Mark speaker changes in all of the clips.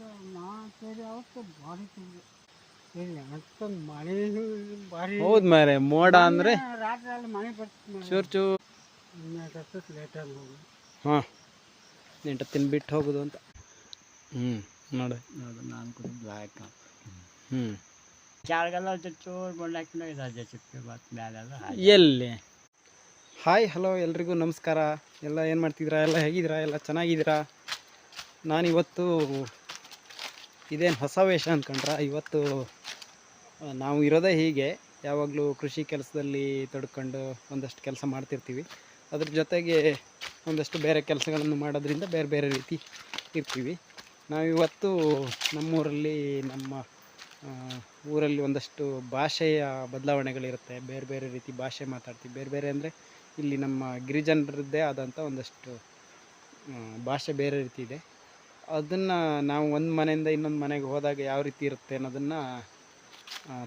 Speaker 1: ಒಂದು ನಾಲ್ಕೈದು ಅವತ್ತು ಭಾರಿ ತಿಂದು. ಇಲ್ಲ ಅಷ್ಟೊಂದು ಮಳೆ ಭಾರಿ
Speaker 2: ಹೌದು ಮಾರೆ ಮೋಡ ಅಂದ್ರೆ?
Speaker 1: ರಾತ್ರಿ ಅಲ್ಲಿ ಮಳೆ ಬರ್ತಿತ್ತು
Speaker 2: ಚೂರು ಚೂರು.
Speaker 1: ಇನ್ನೊಂದು ಲೇಟಾಗಿ ಹೋಗಿ
Speaker 2: ಹಾಂ ಎಂಟು ತಿನ್ಬಿಟ್ಟು ಹೋಗೋದು ಅಂತ. ಹ್ಞೂ ನೋಡಿ.
Speaker 1: ಅದು ನಾನು ಕೂಡ ಬ್ಲ್ಯಾಕ್
Speaker 2: ಹ್ಞೂ
Speaker 1: ಚಾರ್ಗೆಲ್ಲ ಚೂರು ಬಂಡಾಕಿನ ಇದೆ ಚಿಪ್ಪಿ ಮತ್ತು ಮೇಲೆಲ್ಲ
Speaker 2: ಎಲ್ಲಿ ಹಾಯ್ ಹಲೋ ಎಲ್ರಿಗೂ ನಮಸ್ಕಾರ. ಎಲ್ಲ ಏನು ಮಾಡ್ತಿದ್ದೀರಾ? ಎಲ್ಲ ಹೇಗಿದ್ದೀರಾ? ಎಲ್ಲ ಚೆನ್ನಾಗಿದ್ದೀರಾ? ನಾನಿವತ್ತು ಇದೇನು ಹೊಸ ವೇಷ ಅಂದ್ಕೊಂಡ್ರ ಇವತ್ತು ನಾವು ಇರೋದೇ ಹೀಗೆ. ಯಾವಾಗಲೂ ಕೃಷಿ ಕೆಲಸದಲ್ಲಿ ತೊಡ್ಕೊಂಡು ಒಂದಷ್ಟು ಕೆಲಸ ಮಾಡ್ತಿರ್ತೀವಿ. ಅದ್ರ ಜೊತೆಗೆ ಒಂದಷ್ಟು ಬೇರೆ ಕೆಲಸಗಳನ್ನು ಮಾಡೋದ್ರಿಂದ ಬೇರೆ ಬೇರೆ ರೀತಿ ಇರ್ತೀವಿ. ನಾವಿವತ್ತು ನಮ್ಮೂರಲ್ಲಿ ನಮ್ಮ ಊರಲ್ಲಿ ಒಂದಷ್ಟು ಭಾಷೆಯ ಬದಲಾವಣೆಗಳಿರುತ್ತೆ. ಬೇರೆ ಬೇರೆ ರೀತಿ ಭಾಷೆ ಮಾತಾಡ್ತೀವಿ. ಬೇರೆ ಬೇರೆ ಅಂದರೆ ಇಲ್ಲಿ ನಮ್ಮ ಗಿರಿಜನರದ್ದೇ ಆದಂಥ ಒಂದಷ್ಟು ಭಾಷೆ ಬೇರೆ ರೀತಿ ಇದೆ. ಅದನ್ನು ನಾವು ಒಂದು ಮನೆಯಿಂದ ಇನ್ನೊಂದು ಮನೆಗೆ ಹೋದಾಗ ಯಾವ ರೀತಿ ಇರುತ್ತೆ ಅನ್ನೋದನ್ನು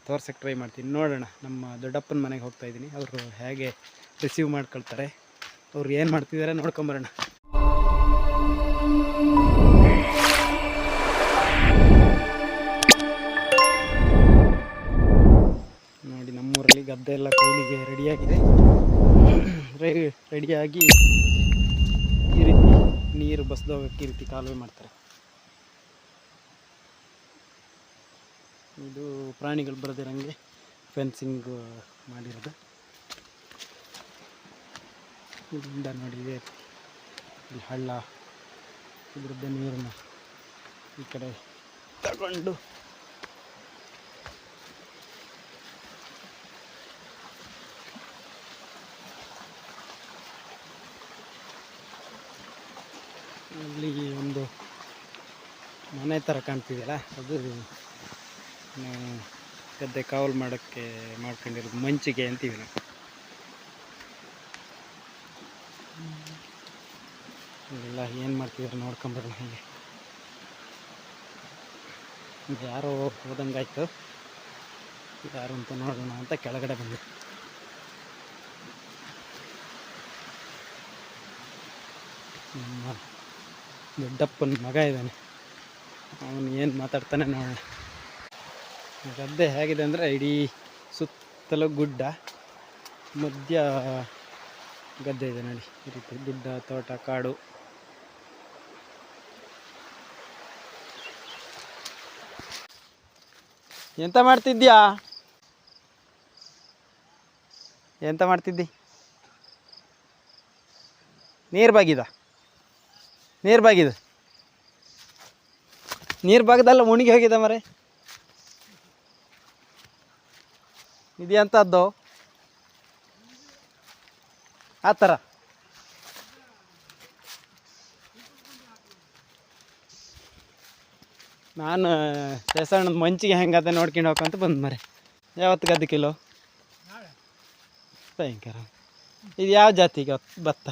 Speaker 2: ತೋರ್ಸಕ್ಕೆ ಟ್ರೈ ಮಾಡ್ತೀನಿ. ನೋಡೋಣ, ನಮ್ಮ ದೊಡ್ಡಪ್ಪನ ಮನೆಗೆ ಹೋಗ್ತಾ ಇದ್ದೀನಿ. ಅವರು ಹೇಗೆ ರಿಸೀವ್ ಮಾಡ್ಕೊಳ್ತಾರೆ, ಅವ್ರು ಏನು ಮಾಡ್ತಿದ್ದಾರೆ ನೋಡ್ಕೊಂಬರೋಣ. ನೋಡಿ, ನಮ್ಮೂರಲ್ಲಿ ಗದ್ದೆ ಎಲ್ಲ ಕೈಲಿಗೆ ರೆಡಿಯಾಗಿದೆ ರೆಡಿಯಾಗಿ ಈ ರೀತಿ ನೀರು ಬಸ್ದೋಗಕ್ಕೆ ಈ ರೀತಿ ಕಾಲುವೆ ಮಾಡ್ತಾರೆ. ಇದು ಪ್ರಾಣಿಗಳು ಬರದಿರಂಗೆ ಫೆನ್ಸಿಂಗ್ ಮಾಡಿರೋದು. ಇದರಿಂದ ನೋಡಿ, ಇದೆ. ಇಲ್ಲಿ ಹಳ್ಳ, ಇದರದ್ದು ನೀರನ್ನು ಈ ಕಡೆ ತಗೊಂಡು ಇಲ್ಲಿ ಒಂದು ಮನೆ ಥರ ಕಾಣ್ತಿದೆಯಲ್ಲ, ಅದು ಗದ್ದೆ ಕಾವಲು ಮಾಡೋಕ್ಕೆ ಮಾಡ್ಕೊಂಡಿರೋದು ಮಂಚಿಗೆ ಅಂತೀವಿ ನಾವು. ಎಲ್ಲ ಏನು ಮಾಡ್ತಿದ್ರು ನೋಡ್ಕೊಂಬರೋಣ ಹೀಗೆ. ಯಾರೋ ಹೋದಂಗಾಯ್ತು ಯಾರು ಅಂತ ನೋಡೋಣ ಅಂತ ಕೆಳಗಡೆ ಬಂದೆ. ದೊಡ್ಡಪ್ಪನ ಮಗ ಇದ್ದಾನೆ. ಅವನು ಏನು ಮಾತಾಡ್ತಾನೆ ನೋಡೋಣ. ಗದ್ದೆ ಹೇಗಿದೆ ಅಂದರೆ ಇಡೀ ಸುತ್ತಲೂ ಗುಡ್ಡ, ಮಧ್ಯ ಗದ್ದೆ ಇದೆ ನೋಡಿ, ಈ ರೀತಿ ಗುಡ್ಡ, ತೋಟ, ಕಾಡು. ಎಂತ ಮಾಡ್ತಿದ್ಯಾ ಎಂತ ಮಾಡ್ತಿದ್ದಿ? ನೀರು ಬಾಗಿದ ನೀರು ಬಾಗಿದ ನೀರು ಬಾಗದಲ್ಲ ಮುಣಿಗೆ ಹೋಗಿದ ಮರೆ ಇದೆಂಥದ್ದು ಆ ಥರ. ನಾನು ಹೆಸಣ್ಣದ ಮಂಚಿಗೆ ಹೆಂಗದ ನೋಡ್ಕೊಂಡು ಹೋಗಂತ ಬಂದು ಮರೆ ಯಾವತ್ತು ಗದ್ದೆ ಕಿಲೋ? ಭಯಂಕರ. ಇದು ಯಾವ ಜಾತಿಗೆ ಭತ್ತ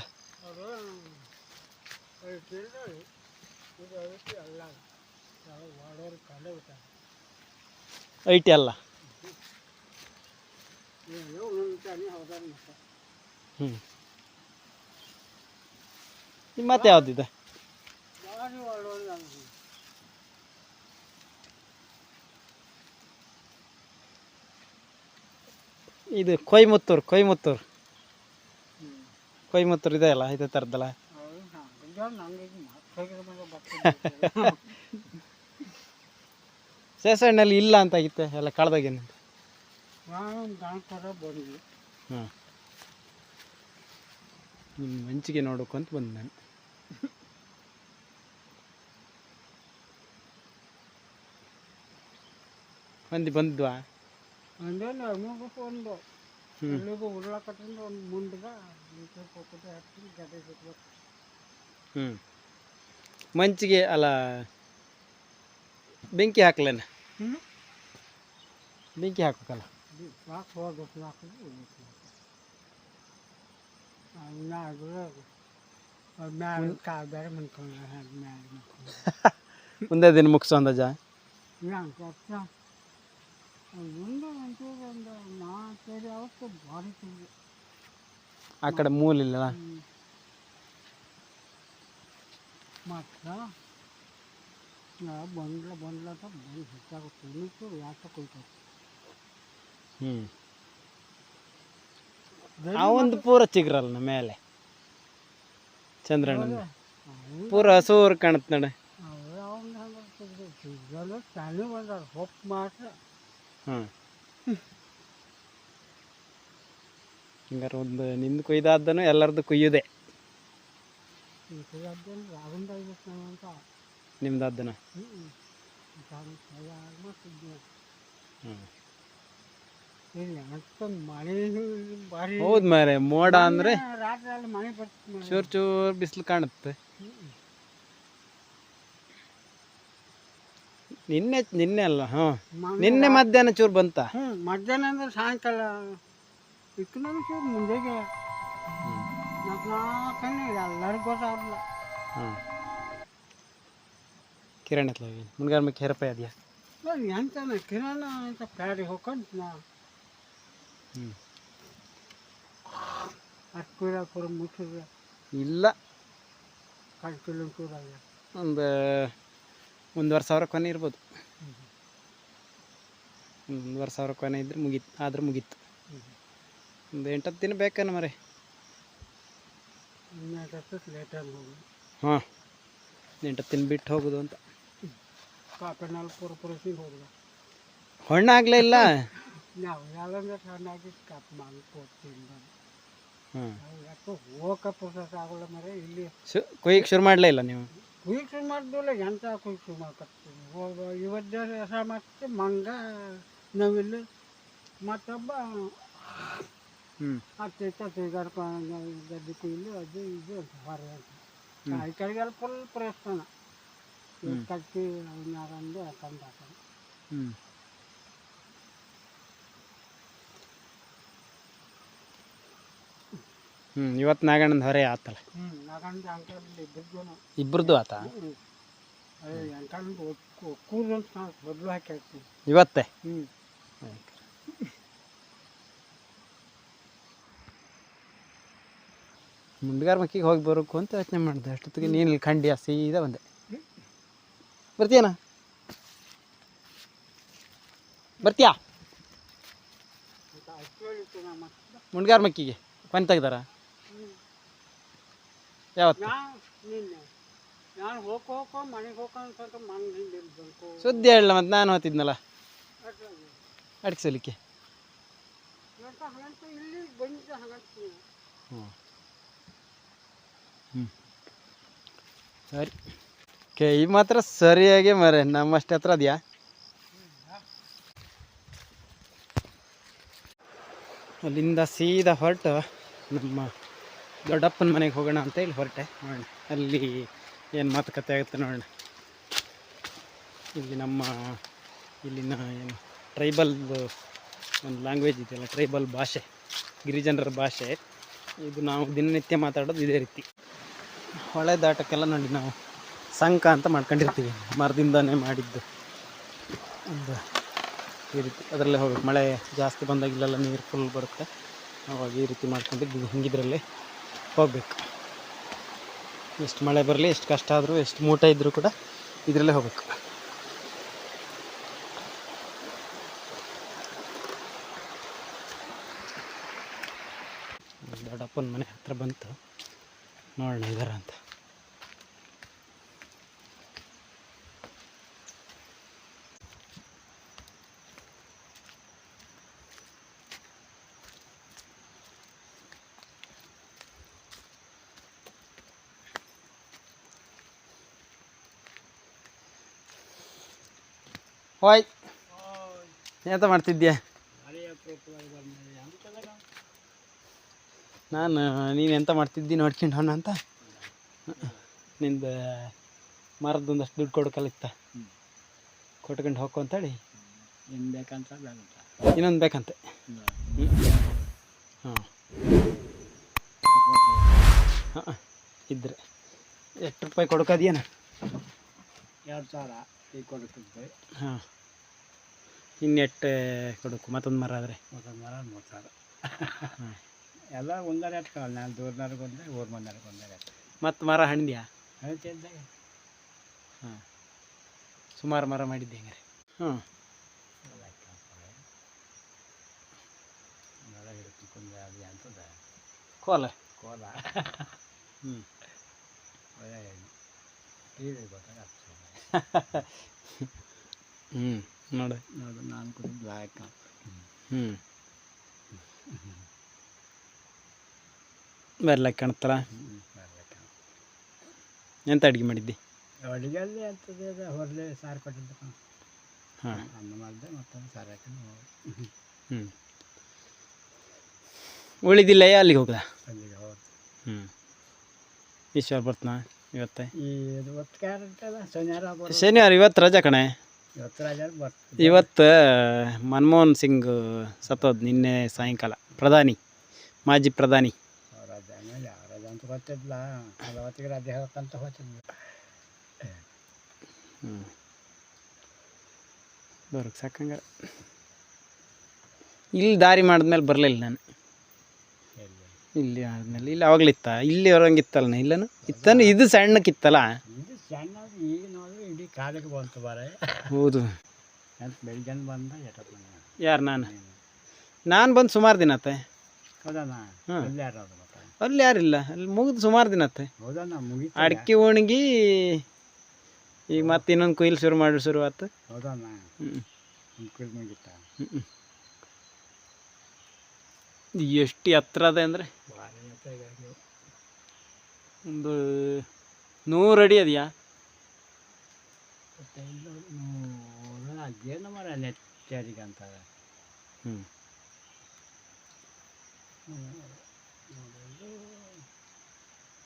Speaker 2: ಐಟಿ ಅಲ್ಲ. ಹ್ಞೂ ಮತ್ತೆ ಯಾವುದಿದೆ? ಇದು ಕೊಯ್ಮುತ್ತೂರ್ ಕೊಯ್ಮುತ್ತೂರ್. ಕೊಯ್ಮುತ್ತೂರ್ ಇದೆ ಅಲ್ಲ ಇದೇ ಥರದ್ದಲ್ಲ ಸೇಸಣ್ಣಲ್ಲಿ ಇಲ್ಲ ಅಂತ ಆಗಿತ್ತೆ ಎಲ್ಲ ಕಳ್ದಾಗೇನು
Speaker 1: ನಾನು ದಾಣ್ಕರ ಬಂದ್ವಿ.
Speaker 2: ಹಾಂ. ನಿಮ್ಮ ಮಂಚಿಗೆ ನೋಡೋಕು ಅಂತ ಬಂದೆ ನಾನು. ಮಂದಿ ಬಂದ್ವಾ?
Speaker 1: ಅಂದ್ರೆ ನಮಗೂ ಒಂದು ಉರ್ಲಾಕತ್ತಿಂದ ಒಂದು ಹತ್ತಿ ಸುತ್ತಬೇಕು
Speaker 2: ಹ್ಞೂ ಮಂಚಿಗೆ ಅಲ್ಲ ಬೆಂಕಿ ಹಾಕ್ಲೇನ? ಬೆಂಕಿ ಹಾಕ್ಬೇಕಲ್ಲ?
Speaker 1: ಸಾಕು ಹೋಗ್ಬೇಕು ಹಾಕಿದ್ರೆ ಮ್ಯಾಗ ಮ್ಯಾಲ ಕಾ ಬೇರೆ ಮನ್ಕೊಂಡು ಮ್ಯಾಲ ಮನ್ಕೊಂಡು
Speaker 2: ಮುಂದೆ ದಿನ ಮುಗಿಸೋ ಅಂದಾಜ
Speaker 1: ಯಾಕೆ ಒಂದು ಒಂಚೂರು ಒಂದು ನಾಲ್ಕೈದು ಅವತ್ತು ಭಾರಿ ತಿಂದು
Speaker 2: ಆ ಕಡೆ ಮೂಲಿಲ್ಲ
Speaker 1: ಮತ್ತು
Speaker 3: ನಾ ಬಂದ್ಲ ಬಂದ್ಲ ಅಂತ ಬಂದು ಹೆಚ್ಚಾಗುತ್ತೆ ಇನ್ನೂ ಯಾಕೆ ಕೊಯ್ತಾರೆ
Speaker 2: ಹ್ಞೂ ಆ ಒಂದು ಪೂರ ಚಿಗ್ರಲ್ಲ ಮೇಲೆ. ಚಂದ್ರಣ್ಣ ಪೂರ ಹಸೂರು ಕಾಣುತ್ತೆ ನಡೆ.
Speaker 3: ಹಿಂಗಾರ ತಾನೇ ಬಂದಾರ ಹೊಪ್ಪು ಮಾತ್ರ.
Speaker 2: ಹಾಂ ಹಿಂಗಾರೆ ಒಂದು ನಿಂದು ಕೊಯ್ದಾದ್ದನು ಎಲ್ಲರದ್ದು ಕುಯ್ಯುದೆ. ನಿಮ್ದಾದ್ದನ?
Speaker 3: ಹ್ಞೂ ಇಲ್ಲಿ ಅಷ್ಟೊಂದು ಮಳೆ ಭಾರಿ
Speaker 2: ಹೌದು ಮಾರೆ ಮೋಡ ಅಂದ್ರೆ
Speaker 3: ಚೂರ್ ಚೂರ್ ಮಳೆ ಬರ್ತಿತ್ತು
Speaker 2: ಚೂರು ಚೂರು ಬಿಸಿಲು ಕಾಣುತ್ತೆ. ನಿನ್ನೆ ನಿನ್ನೆ ಅಲ್ಲ ಹಾ. ನಿನ್ನೆ ಮಧ್ಯಾಹ್ನ ಚೂರ್ ಬಂತ?
Speaker 3: ಹ್ಮ್ ಮಧ್ಯಾಹ್ನ ಅಂದ್ರೆ ಸಾಯಂಕಾಲ. ಇಕ್ಕನ ಚೂರು ನಾಲ್ಕು ನಾಲ್ಕನೇ ಎಲ್ಲರಿಗೂ ಗೊತ್ತಾಗಲ್ಲ
Speaker 2: ಹಾಂ. ಕಿರಣ್ ಎತ್ಲ ಮುನ್ಗಾರ ಮೇಲೆ ಹೆರಪ ಅದೆಯಾ?
Speaker 3: ಎಂತ ಕಿರಾಣ ಅಂತ ಪ್ಯಾಡಿ ಹೋಗ್ಕೊಂಡು ನಾ
Speaker 2: ಇಲ್ಲ.
Speaker 3: ಕಾಲು ಕಿಲೋಮೀಟರ್
Speaker 2: ಒಂದು ಒಂದುವರೆ ಸಾವಿರ ಕೊನೆ ಇರ್ಬೋದು. ಒಂದುವರೆ ಸಾವಿರ ಕೊನೆ ಇದ್ರೆ ಮುಗೀತು ಆದ್ರೆ ಮುಗೀತು. ಒಂದು ಎಂಟತ್ತು ದಿನ ಬೇಕೇನು ಮರೆ.
Speaker 3: ಲೇಟಾಗಿ ಹೋಗಿ
Speaker 2: ಹಾಂ. ಎಂಟತ್ತು ದಿನ ಬಿಟ್ಟು ಹೋಗೋದು ಅಂತ.
Speaker 3: ಪೂರ ಪುರಸಿಗೆ ಹೋಗಿಲ್ಲ
Speaker 2: ಹಣ್ಣಾಗಲೇ ಇಲ್ಲ.
Speaker 3: ನಾವು ಯಾವಂದ್ರೆ ಸಣ್ಣಾಗಿ ಕಪ್ ಮಾಡಿ ಕೊಡ್ತೀನಿ
Speaker 2: ಹಾಂ
Speaker 3: ನಾವು ಯಾಕೋ ಹೋಗಕ್ಕೆ ಪುಸ್ತಕ ಆಗೋಲ್ಲ ಮರೆ ಇಲ್ಲಿ
Speaker 2: ಕೊಯ್ಯಕ್ಕೆ ಶುರು ಮಾಡಲೇ ಇಲ್ಲ ನೀವು?
Speaker 3: ಕುಯ್ಕ್ ಶುರು ಮಾಡಿದ್ವಲ್ಲ ಎಂತ ಕುಯ್ಕ್ ಶುರು ಮಾಡ್ಕೊತೀವಿ ಹೋಗ ಇವತ್ತು ರಸ ಮತ್ತೆ ಮಂಗ ನವಿಲು ಮತ್ತೊಬ್ಬ
Speaker 2: ಹ್ಞೂ
Speaker 3: ಹತ್ತು ತಿರ್ಗಾಡ್ಕೊಂಡು ಗದ್ದೆ ಕುಯ್ಲು ಅದು ಇದು ಹೊರ
Speaker 2: ಹ್ಮ್.
Speaker 3: ಈ ಕಡೆಗೆಲ್ಲ ಫುಲ್ ಪ್ರಯತ್ನ.
Speaker 2: ಹ್ಮ್.
Speaker 3: ಕಟ್ಟಿ ಅವನ್ಯಾರಂದು ತಂದು ಹಾಕೋದು
Speaker 2: ಹ್ಞೂ ಹ್ಞೂ ಇವತ್ತು ನಾಗಣ್ಣನ ಹೊರೆ ಆತಲ್ಲ. ಇಬ್ಬರದ್ದು ಆತ? ಇವತ್ತೆ? ಮುಂಡ್ಗಾರ ಮಕ್ಕಿಗೆ ಹೋಗಿ ಬರೋಕು ಅಂತ ಯೋಚನೆ ಮಾಡಿದೆ. ಅಷ್ಟೊತ್ತಿಗೆ ನೀನು ಇಲ್ಲಿ ಖಂಡಿ ಸೀದಾ ಬಂದೆ. ಬರ್ತೀಯನ? ಬರ್ತೀಯಾ? ಮುಂಡ್ಗಾರ ಮಕ್ಕಿಗೆ. ಕೊನೆ ತೆಗ್ದಾರ ಯಾವತ್ತು?
Speaker 3: ನಾನು ನಿನ್ನೆ? ನಾನು ಹೋಗೋ ಹೋಗೋ ಮನೆಗೆ ಹೋಗೋ ಅಂತ ಮನೆ ಹಿಂದೆ ಇರ್ಬೇಕು
Speaker 2: ಸುದ್ದಿ ಹೇಳಲ್ಲ ಮತ್ತೆ ನಾನು ಹೋಗ್ತಿದ್ನಲ್ಲ ಅಡಿಸಲಿಕ್ಕೆ.
Speaker 3: ಇಲ್ಲಿ ಬಂದಿದ್ದೆ
Speaker 2: ಹ್ಞೂ ಹ್ಞೂ ಸರಿ. ಕೈ ಮಾತ್ರ ಸರಿಯಾಗಿ ಮರೆ ನಮ್ಮಷ್ಟು ಹತ್ರ ಅದೆಯಾ? ಅಲ್ಲಿಂದ ಸೀದಾ ಹೊರಟು ನಮ್ಮ ದೊಡ್ಡಪ್ಪನ ಮನೆಗೆ ಹೋಗೋಣ ಅಂತ ಹೇಳಿ ಹೊರಟೆ. ನೋಡೋಣ, ಅಲ್ಲಿ ಏನು ಮಾತುಕತೆ ಆಗುತ್ತೆ ನೋಡೋಣ. ಇಲ್ಲಿ ನಮ್ಮ, ಇಲ್ಲಿನ ಏನು ಟ್ರೈಬಲ್ ಒಂದು ಲ್ಯಾಂಗ್ವೇಜ್ ಇದೆಯಲ್ಲ ಟ್ರೈಬಲ್ ಭಾಷೆ, ಗಿರಿಜನರ ಭಾಷೆ. ಇದು ನಾವು ದಿನನಿತ್ಯ ಮಾತಾಡೋದು ಇದೇ ರೀತಿ. ಹೊಳೆ ದಾಟಕ್ಕೆಲ್ಲ ನೋಡಿ ನಾವು ಸಂಕ ಅಂತ ಮಾಡ್ಕೊಂಡಿರ್ತೀವಿ, ಮರದಿಂದನೇ ಮಾಡಿದ್ದು. ಒಂದು ಈ ರೀತಿ ಅದರಲ್ಲೇ ಹೋಗ್ಬೇಕು. ಮಳೆ ಜಾಸ್ತಿ ಬಂದಾಗ ಇಲ್ಲೆಲ್ಲ ನೀರು ಫುಲ್ ಬರುತ್ತೆ. ಅವಾಗ ಈ ರೀತಿ ಮಾಡ್ಕೊಂಡಿದ್ದು ಹಿಂಗಿದ್ರಲ್ಲಿ. ಹೋಗಬೇಕು. ಎಷ್ಟು ಮಳೆ ಬರಲಿ, ಎಷ್ಟು ಕಷ್ಟ ಆದರೂ, ಎಷ್ಟು ಮೂಟ ಇದ್ದರೂ ಕೂಡ ಇದರಲ್ಲೇ ಹೋಗ್ಬೇಕು. ದೊಡ್ಡಪ್ಪನ ಮನೆ ಹತ್ರ ಬಂತು. ನೋಡೋಣ ಇದಾರ ಅಂತ. ಹೋಯ್. ಎಂತ ಮಾಡ್ತಿದ್ಯಾ? ನಾನು, ನೀನು ಎಂತ ಮಾಡ್ತಿದ್ದಿ ನೋಡ್ಕೊಂಡು ಅಂತ? ನಿಂದ ಮರದೊಂದಷ್ಟು ದುಡ್ಡು ಕೊಡ್ಕಲಿತ್ತ. ಕೊಟ್ಕೊಂಡು ಹೋಗು ಅಂತೇಳಿ. ಇನ್ನೊಂದು ಬೇಕಂತೆ. ಹಾಂ, ಇದ್ರೆ. ಎಷ್ಟು ರೂಪಾಯಿ ಕೊಡ್ಕೋದೇನು
Speaker 3: ಎರಡು ಸಾವಿರ. ಈಗ ಕೊಡುತ್ತೆ
Speaker 2: ಹಾಂ. ಇನ್ನೆಟ್ಟು ಕೊಡಕು ಮತ್ತೊಂದು ಮರ ಆದರೆ?
Speaker 3: ಮತ್ತೊಂದು ಮರ ಮೂರು ಸಾವಿರ. ಎಲ್ಲ ಒಂದರೆ ಎತ್ಕೊಳ್ಳ ನಾನು ದೂರನವ್ರಿಗೆ ಒಂದೇ ಊರು ಮಂದರಿಗೆ ಒಂದೇ
Speaker 2: ಮತ್ತು ಮರ ಹಣ್ದ್ಯಾ?
Speaker 3: ಹೇಳ್ತಿದ್ದಾಗ
Speaker 2: ಹಾಂ. ಸುಮಾರು ಮರ ಮಾಡಿದ್ದೆ ರೀ ಹ್ಞೂ ಕೋಲ?
Speaker 1: ಕೋಲ.
Speaker 2: ಹ್ಞೂ ಹ್ಞೂ ನೋಡು.
Speaker 1: ನೋಡು ನಾನು ಕೂಡ ಬ್ಲ್ಯಾಕ್
Speaker 2: ಹ್ಞೂ ಬರ್ಲಕ್ಕೆ ಕಾಣ್ತಲ್ಲ ಎಂತ ಅಡುಗೆ ಮಾಡಿದ್ದಿ?
Speaker 1: ಅಡುಗೆಯಲ್ಲಿ ಅಂತದೇ ಅದು ಹೊರಲೆ ಸಾರು ಕೊಟ್ಟಿದ್ದು.
Speaker 2: ಹಾಂ.
Speaker 1: ಅನ್ನ ಮಾಡಿದೆ ಮತ್ತೊಂದು ಸಾರು ಹಾಕೊಂಡು.
Speaker 2: ಹ್ಞೂ ಉಳಿದಿಲ್ಲ ಅಲ್ಲಿಗೆ ಹೋಗ್ದ?
Speaker 1: ಅಲ್ಲಿಗೆ ಹೌದು.
Speaker 2: ಹ್ಞೂ ಈಶ್ವರ್ ಬರ್ತನಾ? ಇವತ್ತೆ?
Speaker 1: ಇದು ಒತ್ತು ಶನಿವಾರ
Speaker 2: ಇವತ್ತು ರಜಾ ಕಣೆ.
Speaker 1: ಇವತ್ತು ರಾಜ
Speaker 2: ಇವತ್ತು ಮನಮೋಹನ್ ಸಿಂಗ್ ಸತ್ತೋದ್ ನಿನ್ನೆ ಸಾಯಂಕಾಲ. ಪ್ರಧಾನಿ ಮಾಜಿ ಪ್ರಧಾನಿ.
Speaker 1: ರಜೆ ಆಮೇಲೆ ಯಾವ ರಜೆ ಅಂತ ನಲವತ್ತಿಗೆ ರಜೆ
Speaker 2: ಬರೋಕ್ಕೆ ಸಾಕಂಗ ಇಲ್ಲಿ ದಾರಿ ಮಾಡಿದ್ಮೇಲೆ ಬರಲಿಲ್ಲ ನಾನು. ಇಲ್ಲಿ ಆದ್ಮೇಲೆ ಇಲ್ಲಿ ಅವಾಗಲಿತ್ತ. ಇಲ್ಲಿ ಹೊರಂಗಿತ್ತಲ್ಲ ಇಲ್ಲನು? ಇತ್ತನು ಇದು ಸಣ್ಣಕ್ಕಿತ್ತಲ್ಲ?
Speaker 1: ಇದು ಸಣ್ಣ ಈಗ ನೋಡಿದ್ರೆ ಇಡೀ ಕಾಲಿಗೆ ಬಂತು ಬಾರೆ.
Speaker 2: ಹೌದು.
Speaker 1: ಅಂತ ಬೆಳಿಗ್ಗೆ ಬಂದ ಎಷ್ಟೊತ್ತು ಮನೆ
Speaker 2: ಯಾರು ನಾನು? ನಾನು ಬಂದು ಸುಮಾರು ದಿನ ಆತೆ
Speaker 1: ಹೌದಣ್ಣ?
Speaker 2: ಹಾಂ.
Speaker 1: ಅಲ್ಲಿ ಯಾರು ಅದು
Speaker 2: ಅಲ್ಲಿ ಯಾರಿಲ್ಲ ಅಲ್ಲಿ ಮುಗಿದು ಸುಮಾರು ದಿನ ಆತೆ
Speaker 1: ಹೌದಣ್ಣ ಮುಗೀತು
Speaker 2: ಅಡಿಕೆ ಒಣಗಿ ಈಗ ಮತ್ತೆ ಇನ್ನೊಂದು ಕೊಯ್ಲು ಶುರು ಮಾಡಿ ಶುರು ಆತು
Speaker 1: ಹೌದಣ್ಣ
Speaker 2: ಹ್ಞೂ
Speaker 1: ಮುಗೀತ?
Speaker 2: ಹ್ಞೂ ಎಷ್ಟು ಎತ್ತರ ಅದ ಅಂದರೆ? ಒಂದು ನೂರು ಅಡಿ ಅದೆಯಾ?
Speaker 1: ಅದೇನು ಮರ ನೆಚ್ಚರಿಗೆ ಅಂತಾರೆ
Speaker 2: ಹ್ಞೂ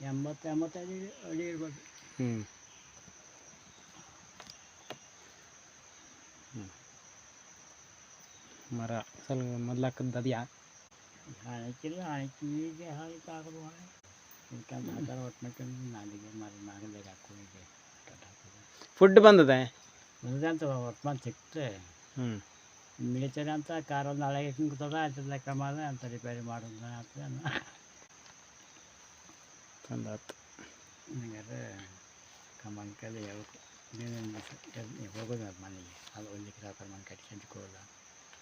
Speaker 1: ಎಂಬತ್ತು ಎಂಬತ್ತೈದು ಅಡಿ ಇರ್ಬೋದು.
Speaker 2: ಹ್ಞೂ ಹ್ಞೂ ಮರ ಸ್ವಲ್ಪ ಮೊದ್ಲಾಕದ್ದು ಅದೆಯಾ?
Speaker 1: ಹಾಕಿಲ್ಲ ಹಾಕಿ ಈಗ ಆಗೋದು ಮಳೆ ಇದಕ್ಕಂತ ಹಾಕಾರ ಒಟ್ಟು ನಾಲಿಗೆ ಮರ ನಾಗಲಿಗೆ ಹಾಕೋರಿಗೆ
Speaker 2: ಫುಡ್ ಬಂದದೆ
Speaker 1: ಅಂತ ಒಟ್ಟು ಮಂದಿ ಸಿಕ್ತೆ
Speaker 2: ಹ್ಞೂ
Speaker 1: ಮಿಲಿಟರಿ ಅಂತ ಕಾರಲ್ಲಿ ನಾಳೆ ಕೂತದ ಅಂತ ಲೆಕ್ಕ ಮಾಡಿದೆ ಅಂತ ರಿಪೇರಿ ಮಾಡೋದು ಅಂತ
Speaker 2: ತಂದಾತು
Speaker 1: ಹಂಗಾದ್ರೆ ಕಮನ್ ಕೈಲಿ ಹೇಳ್ಕೊ ಹೋಗೋದು ಮನೆಗೆ ಅದು ಒಳ್ಳೆ ಸಾಕರ್ ಮನೆ ಕಟ್ಕೊಂಡು ಹೋಗಲ್ಲ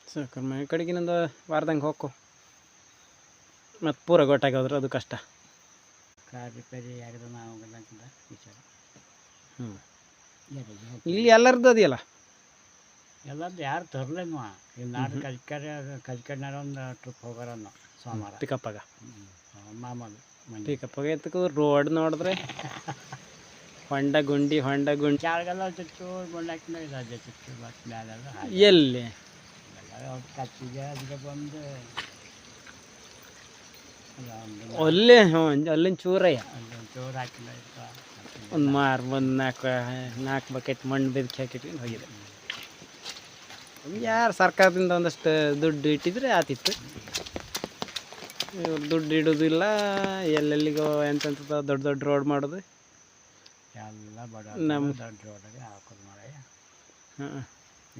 Speaker 2: ಸಾಕು ಮನೆ ಕಡೆಗಿನೊಂದು ವಾರದಂಗೆ ಹೋಗು ಮತ್ತು ಪೂರ ಗೊಟ್ಟಾಗಿ ಹೋದ್ರೆ ಅದು ಕಷ್ಟ.
Speaker 1: ಕಾರ್ ರಿಪೇರಿ ಆಗಿದೆ ನಾವು ವಿಚಾರ.
Speaker 2: ಹ್ಞೂ ಇಲ್ಲಿ ಎಲ್ಲರದ್ದು ಅದೆಯಲ್ಲ?
Speaker 1: ಎಲ್ಲದ್ದು ಯಾರು ತರಲೇನು? ಇಲ್ಲಿ ನಾಡು ಕಲ್ಕರೆ ಕಲ್ಕಡ್ನಾರ ಒಂದು ಟ್ರಿಪ್ ಹೋಗೋರನ್ನು ಸೋಮವಾರ.
Speaker 2: ಪಿಕಪ್ಪಾಗ.
Speaker 1: ಮಾಮೂಲು
Speaker 2: ಪಿಕಪ್ಪಾಗ ಎತ್ತಕ್ಕೂ ರೋಡ್ ನೋಡಿದ್ರೆ ಹೊಂಡ ಗುಂಡಿ ಹೊಂಡ ಗುಂಡಿ.
Speaker 1: ಯಾರಿಗೆಲ್ಲ ಚುಚ್ಚು ಗುಂಡು ಚುಚ್ಚು ಬಸ್ ಮೇಲೆ ಹಾಗೆ.
Speaker 2: ಎಲ್ಲಿ?
Speaker 1: ಕತ್ತಿಗೆ ಅದಕ್ಕೆ ಬಂದು
Speaker 2: ಅಲ್ಲೇ ಹ್ಞೂ ಅಲ್ಲಿನ ಚೂರಯ್ಯ.
Speaker 1: ಚೂರ ಹಾಕಿಲ್ಲ
Speaker 2: ಒಂದು ಮಾರು ಒಂದು ನಾಲ್ಕು ನಾಲ್ಕು ಬಕೆಟ್ ಮಣ್ಣು ಬೆದಕಿ ಹಾಕಿಟ್ಕೊಂಡು ಹೋಗಿದೆ. ಯಾರು ಸರ್ಕಾರದಿಂದ ಒಂದಷ್ಟು ದುಡ್ಡು ಇಟ್ಟಿದ್ರೆ ಆತಿತ್ತು. ಇವ್ರು ದುಡ್ಡು ಇಡೋದಿಲ್ಲ ಎಲ್ಲೆಲ್ಲಿಗೋ ಎಂತ ದೊಡ್ಡ ದೊಡ್ಡ ರೋಡ್ ಮಾಡೋದು.
Speaker 1: ಎಲ್ಲ ಬಡ
Speaker 2: ನಮ್ಮ-
Speaker 1: ದೊಡ್ಡ ರೋಡಿಗೆ ಹಾಕೋದು ಮಳೆಯ
Speaker 2: ಹಾಂ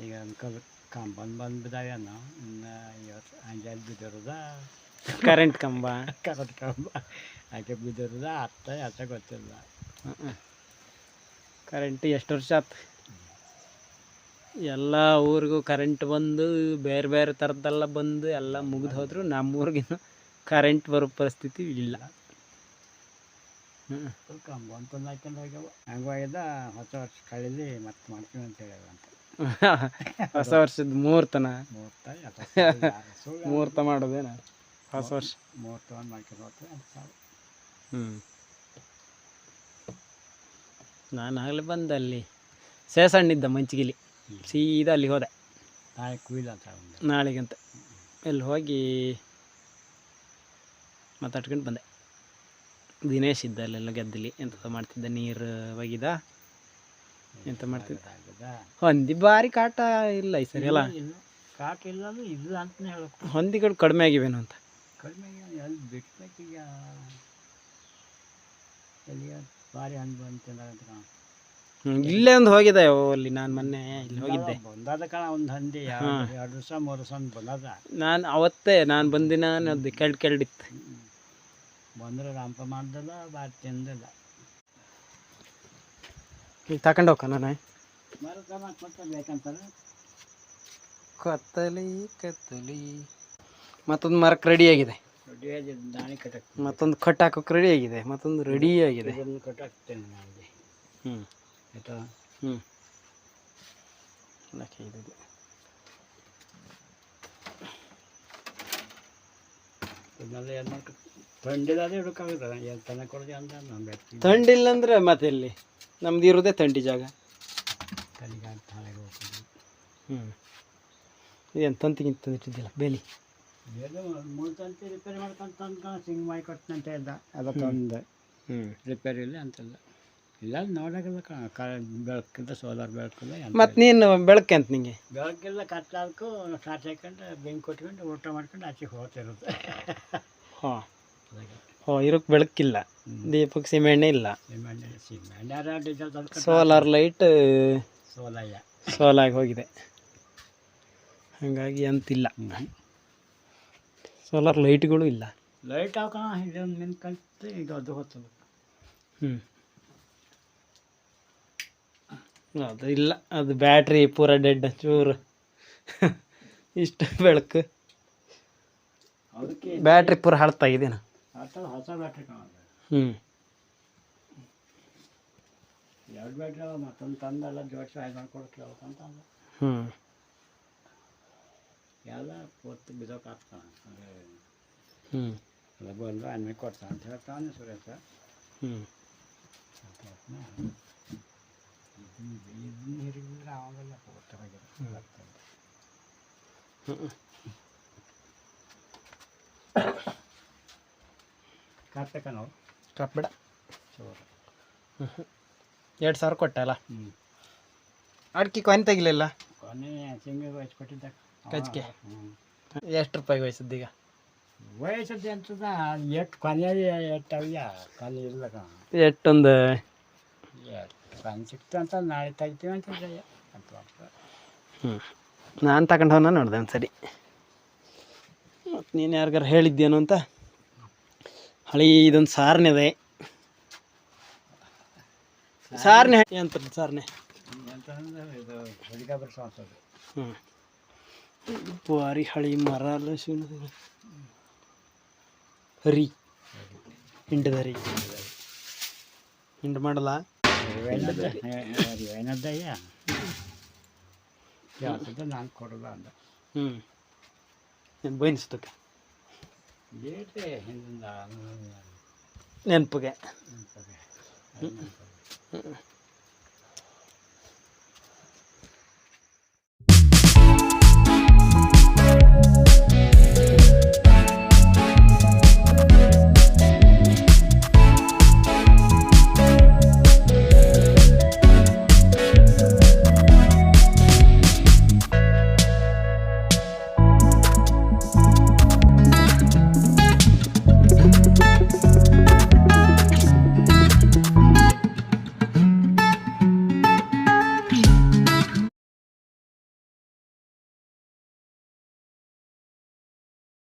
Speaker 1: ಈಗ ಅಂಕಲ್ ಕಾಂಪೌಂಡ್ ಬಂದು ಬಿದ್ದಾವೆ ಅನ್ನೋ ಇನ್ನು ಇವತ್ತು ಅಂಜಲ್ ಬಿದ್ದಿರೋದ
Speaker 2: ಕರೆಂಟ್ ಕಂಬ.
Speaker 1: ಕರೆಂಟ್ ಕಂಬ. ಹಾಗೆ ಬಿದ್ದಿರೋದ ಅರ್ಥ ಅರ್ಥ ಗೊತ್ತಿಲ್ಲ.
Speaker 2: ಕರೆಂಟ್ ಎಷ್ಟು ವರ್ಷ ಆಯ್ತು ಎಲ್ಲ ಊರಿಗೂ ಕರೆಂಟ್ ಬಂದು ಬೇರೆ ಬೇರೆ ಥರದ್ದೆಲ್ಲ ಬಂದು ಎಲ್ಲ ಮುಗಿದು ನಮ್ಮ ನಮ್ಮೂರಿಗಿನ್ನು ಕರೆಂಟ್ ಬರೋ ಪರಿಸ್ಥಿತಿ ಇಲ್ಲ. ಹ್ಞೂ
Speaker 1: ಕಂಬ ಅಂತಂದು ಹಾಕೊಂಡು ಹೋಗ್ಯಾವ. ಹಂಗಾಗಿದ್ದ ಹೊಸ ವರ್ಷ ಕಳೀಲಿ ಮತ್ತೆ ಮಾಡ್ತೀವಿ ಅಂತ ಹೇಳ್ಯಾವ ಅಂತ.
Speaker 2: ಹೊಸ ವರ್ಷದ ಮುಹೂರ್ತನ
Speaker 1: ಮುಹೂರ್ತ
Speaker 2: ಮುಹೂರ್ತ ಮಾಡೋದೇನ? ಹೊಸ ವರ್ಷ
Speaker 1: ಮೂವತ್ತು ಒಂದು ಮಾಡ್ಕೊಂಡು ಹೋಗ್ತೀವಿ ಅಂತ ಸಾಕು.
Speaker 2: ಹ್ಞೂ ನಾನು ಆಗಲೇ ಬಂದೆ ಅಲ್ಲಿ. ಸೇಸಣ್ಣಿದ್ದ ಮಂಚಿಗಿಲಿ. ಸೀದಾ ಅಲ್ಲಿ ಹೋದೆ.
Speaker 1: ನಾಳೆ ಕುಯ್ಲು ಅಂತ
Speaker 2: ನಾಳೆಗಂತ. ಅಲ್ಲಿ ಹೋಗಿ ಮಾತಾಡ್ಕೊಂಡು ಬಂದೆ. ದಿನೇಶ್ ಇದ್ದ ಅಲ್ಲೆಲ್ಲ ಗೆದ್ದಲಿ ಎಂತ ಮಾಡ್ತಿದ್ದ ನೀರು ಒಗಿದ. ಎಂತ ಮಾಡ್ತಿದ್ದ? ಹೊಂದಿ ಭಾರಿ ಕಾಟ ಇಲ್ಲ ಈ ಸರಿ ಅಲ್ಲ?
Speaker 1: ಇಲ್ಲ ಕಾಟ ಇಲ್ಲ ಇಲ್ಲ ಅಂತಲೇ ಹೇಳಕ್ಕೆ
Speaker 2: ಹೊಂದಿಗಳು ಕಡಿಮೆ ಆಗಿವೇನು ಅಂತ.
Speaker 1: ಕಡಿಮೆ ಎಲ್ಲಿ ಬಿಟ್ಬೇಕೀಗ ಎಲ್ಲಿಗೆ ಭಾರಿ ಹಣ್ಣು ಬಂತಿಲ್ಲ ಅಂತ ಕಾಣ
Speaker 2: ಹ್ಮ್, ಇಲ್ಲೇ ಒಂದು ಹೋಗಿದೆ ಓ, ಅಲ್ಲಿ ನಾನು ಮೊನ್ನೆ ಇಲ್ಲಿ ಹೋಗಿದ್ದೆ.
Speaker 1: ಬಂದಾದ ಕಣ ಒಂದು ಹಂದಿ ಎರಡು ದಿವಸ ಮೂರು ದಿವಸ ಬಂದದ?
Speaker 2: ನಾನು ಅವತ್ತೇ ನಾನು ಬಂದಿನ ಅದು ಕೆಳ್ ಕೆಲ್ಡಿತ್ತು.
Speaker 1: ಬಂದ್ರೆ ರಂಪ ಮಾಡ್ದಲ್ಲ ಭಾರಿ ತಿಂದಿಲ್ಲ.
Speaker 2: ಇಲ್ಲಿ ತಗೊಂಡು ಹೋಗ ನಾನು.
Speaker 1: ಮರದ ಮತ್ತೆ ಬೇಕಂತಾರೆ?
Speaker 2: ಕತ್ತಲಿ ಕತ್ತಲಿ. ಮತ್ತೊಂದು ಮರಕ್ಕೆ ರೆಡಿ ಆಗಿದೆ. ಮತ್ತೊಂದು ಕಟ್ ಹಾಕೋಕೆ ರೆಡಿ ಆಗಿದೆ ಮತ್ತೊಂದು ರೆಡಿ ಆಗಿದೆ. ಹ್ಞೂ
Speaker 1: ಆಯ್ತಾ?
Speaker 2: ಇದು ಥಂಡಿಲ್ಲ ಅಂದ್ರೆ ಮತ್ತೆ ಇಲ್ಲಿ ನಮ್ದು ಇರೋದೇ ಥಂಡಿ ಜಾಗ.
Speaker 1: ಹ್ಮ್.
Speaker 2: ಹ್ಞೂ ಏನು ತಂತಿಗಿಂತ ತಂದಿಟ್ಟಿದ್ದಿಲ್ಲ ಬೇಲಿ.
Speaker 1: ಏನೋ ಮೂರು ತಂತಿ ರಿಪೇರಿ ಮಾಡ್ಕೊಂತ ಅನ್ಕೊಂಡು ಸಿಂಗ್ ಮಾಡಿ ಕೊಟ್ಟನಂತೆ ಇದ್ದ ಅದಕ್ಕೆ ಒಂದು
Speaker 2: ಹ್ಞೂ
Speaker 1: ರಿಪೇರಿ ಇಲ್ಲ ಅಂತಿಲ್ಲ ಇಲ್ಲ ನೋಡೋಕ್ಕಿಲ್ಲ ಕ ಬೆಳಕಿಲ್ಲ ಸೋಲಾರ್ ಬೆಳಕಿಲ್ಲ ಎಂತ
Speaker 2: ಮತ್ತು ನೀನು ಬೆಳಕೆ ಅಂತ ನಿಂಗೆ?
Speaker 1: ಬೆಳಕಿಲ್ಲ ಕತ್ಲಾದಕ್ಕೂ ಟಾರ್ಚ್ ಹಾಕೊಂಡು ಬೆಂಕಿ ಕೊಟ್ಕೊಂಡು ಊಟ ಮಾಡ್ಕೊಂಡು ಆಚೆಗೆ ಹೋಗ್ತಿರುತ್ತೆ
Speaker 2: ಹಾಂ. ಹೋ ಇರೋಕ್ಕೆ ಬೆಳಕಿಲ್ಲ. ದೀಪಕ್ಕೆ ಸಿಮೆಣ್ಣೆ ಇಲ್ಲ.
Speaker 1: ಸಿಮೆಂಟ್ ಸಿಮೆಂಟ್ ಡೀಸೆಲ್ ತಂದ್ಕೊಂಡು
Speaker 2: ಸೋಲಾರ್ ಲೈಟ್
Speaker 1: ಸೋಲಾಯ
Speaker 2: ಸೋಲಾಗಿ ಹೋಗಿದೆ. ಹಾಗಾಗಿ ಅಂತಿಲ್ಲ ಸೋಲಾರ್ ಲೈಟ್ಗಳು ಇಲ್ಲ.
Speaker 1: ಲೈಟ್ ಹಾಕೋಣ ಇದೊಂದು ನಿಂತ್ಕೊಂತ ಈಗ ಅದು ಹೊತ್ತದು
Speaker 2: ಹ್ಞೂ ಅದು ಇಲ್ಲ ಅದು ಬ್ಯಾಟ್ರಿ ಪೂರ ಡೆಡ್ ಚೂರು. ಇಷ್ಟು ಬೆಳಕು.
Speaker 1: ಅದಕ್ಕೆ
Speaker 2: ಬ್ಯಾಟ್ರಿ ಪೂರ ಹಳತಾಗಿದೇನ
Speaker 1: ಹೊಸ ಹೊಸ ಬ್ಯಾಟ್ರಿ ಕಾಣೋದು
Speaker 2: ಹ್ಞೂ
Speaker 1: ಎರಡು ಬ್ಯಾಟ್ರಿ ಮತ್ತೊಂದು ತಂದಲ್ಲ ಜೋಡಿಸಿ ಆಯ್ದು ಮಾಡ್ಕೊಡಕ್ಕೆ
Speaker 2: ಹ್ಞೂ
Speaker 1: ಎಲ್ಲ ಪೊತ್ತು ಬಿದೋಕೆ ಹಾಕ್ತಾನೆ
Speaker 2: ಹ್ಞೂ
Speaker 1: ಎಲ್ಲ ಬಂದು ಅನ್ಮೆ ಕೊಡ್ತಾ ಅಂತ ಹೇಳ್ತಾನೆ ಸುರೇಶ.
Speaker 2: ಹ್ಞೂ
Speaker 1: ಇದನ್ನ ಹಿರಿದ್ರೆ ಅವಾಗೆಲ್ಲ ಪೊತ್ತಾಗಿದೆ ಕರ್ತಕ ನಾವು
Speaker 2: ಕಪ್ಬೇಡ
Speaker 1: ಚೋರು
Speaker 2: ಎರಡು ಸಾವಿರ ಕೊಟ್ಟಲ್ಲ
Speaker 1: ಹ್ಞೂ
Speaker 2: ಅಡ್ಕೆ ಕೊನೆ ತೆಗಿಲಿಲ್ಲ?
Speaker 1: ಕೊನೆ ಸಿಂಗಿಗೆ ವಯಸ್ಸು ಹ್ಞೂ
Speaker 2: ಎಷ್ಟು ರೂಪಾಯಿಗೆ ವಯಸ್ಸದ್ದೀಗ
Speaker 1: ವಯಸ್ಸದ್ದು ಎಂತದ? ಎಷ್ಟು ಕೊನೆಯಲ್ಲಿ ಎಷ್ಟು ಅವ್ಯ? ಕೊನೆ ಇಲ್ಲ
Speaker 2: ಎಷ್ಟೊಂದು?
Speaker 1: ಕೊನೆ ಸಿಕ್ತು ಅಂತ ನಾಳೆ ತೆಗಿತೀವಿ ಅಂತ
Speaker 2: ಹ್ಞೂ ನಾನು ತಗೊಂಡು ಹೋನ ನೋಡಿದೆ ಒಂದು ಸರಿ ಮತ್ತು ನೀನು ಯಾರಿಗಾರು ಹೇಳಿದ್ದೇನು ಅಂತ? ಹಳಿ ಇದೊಂದು ಸಾರ್ನೆ ಸಾರನೆ ಸಾರ್ನೆ? ಅಂತ ಸಾರ್ನೆ? ಹ್ಞೂ ಭಾರಿ ಹಳಿ ಮರ ಅಲ್ಲ ಶಿವನ ಹರಿ ಹಿಂಡದ ಹರಿ ಹಿಂಡ ಮಾಡಲ್ಲ
Speaker 1: ಏನದ್ದಯ್ಯ ಯಾವ್ದು ನಾನು ಕೊಡಲ್ಲ ಅಂದ
Speaker 2: ಹ್ಞೂ ಏನು ಬೈನ್ಸ್ತಕ್ಕೆ
Speaker 1: ಏಟೆ ಹಿಂದಿಂದ
Speaker 2: ನೆನಪಿಗೆ.
Speaker 1: ನೆನ್ಪಗೆ.